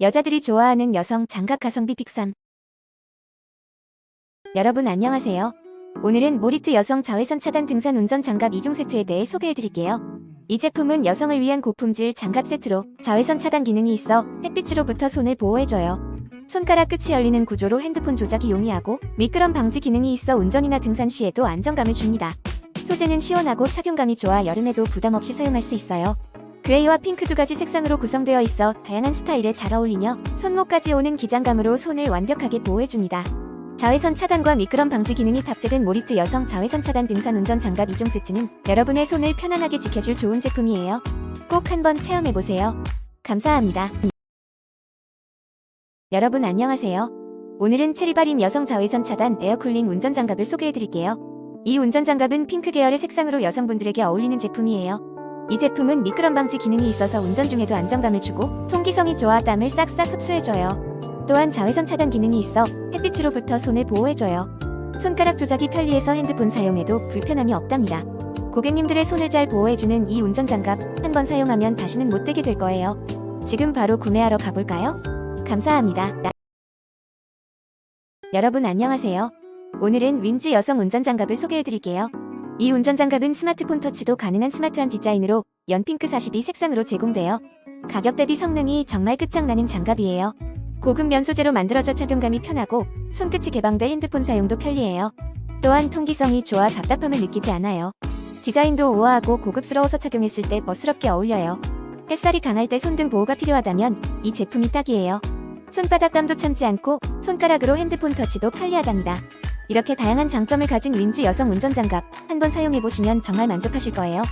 여자들이 좋아하는 여성 장갑 가성비 픽3 여러분 안녕하세요. 오늘은 모리트 여성 자외선 차단 등산 운전 장갑 2종 세트에 대해 소개해드릴게요. 이 제품은 여성을 위한 고품질 장갑 세트로 자외선 차단 기능이 있어 햇빛으로부터 손을 보호해줘요. 손가락 끝이 열리는 구조로 핸드폰 조작이 용이하고 미끄럼 방지 기능이 있어 운전이나 등산 시에도 안정감을 줍니다. 소재는 시원하고 착용감이 좋아 여름에도 부담 없이 사용할 수 있어요. 그레이와 핑크 두 가지 색상으로 구성되어 있어 다양한 스타일에 잘 어울리며 손목까지 오는 기장감으로 손을 완벽하게 보호해줍니다. 자외선 차단과 미끄럼 방지 기능이 탑재된 모리트 여성 자외선 차단 등산 운전 장갑 2종 세트는 여러분의 손을 편안하게 지켜줄 좋은 제품이에요. 꼭 한번 체험해보세요. 감사합니다. 여러분 안녕하세요. 오늘은 체리바림 여성 자외선 차단 에어쿨링 운전 장갑을 소개해드릴게요. 이 운전 장갑은 핑크 계열의 색상으로 여성분들에게 어울리는 제품이에요. 이 제품은 미끄럼 방지 기능이 있어서 운전 중에도 안정감을 주고 통기성이 좋아 땀을 싹싹 흡수해줘요. 또한 자외선 차단 기능이 있어 햇빛으로부터 손을 보호해줘요. 손가락 조작이 편리해서 핸드폰 사용에도 불편함이 없답니다. 고객님들의 손을 잘 보호해주는 이 운전 장갑 한 번 사용하면 다시는 못 되게 될 거예요. 지금 바로 구매하러 가볼까요? 감사합니다. 나- 여러분 안녕하세요. 오늘은 윈즈 여성 운전 장갑을 소개해드릴게요. 이 운전 장갑은 스마트폰 터치도 가능한 스마트한 디자인으로 연핑크 42 색상으로 제공되어 가격 대비 성능이 정말 끝장나는 장갑이에요. 고급 면 소재로 만들어져 착용감이 편하고 손끝이 개방돼 핸드폰 사용도 편리해요. 또한 통기성이 좋아 답답함을 느끼지 않아요. 디자인도 우아하고 고급스러워서 착용했을 때 멋스럽게 어울려요. 햇살이 강할 때 손등 보호가 필요하다면 이 제품이 딱이에요. 손바닥감도 참지 않고 손가락으로 핸드폰 터치도 편리하답니다. 이렇게 다양한 장점을 가진 윈즈 여성 운전장갑 한번 사용해보시면 정말 만족하실 거예요.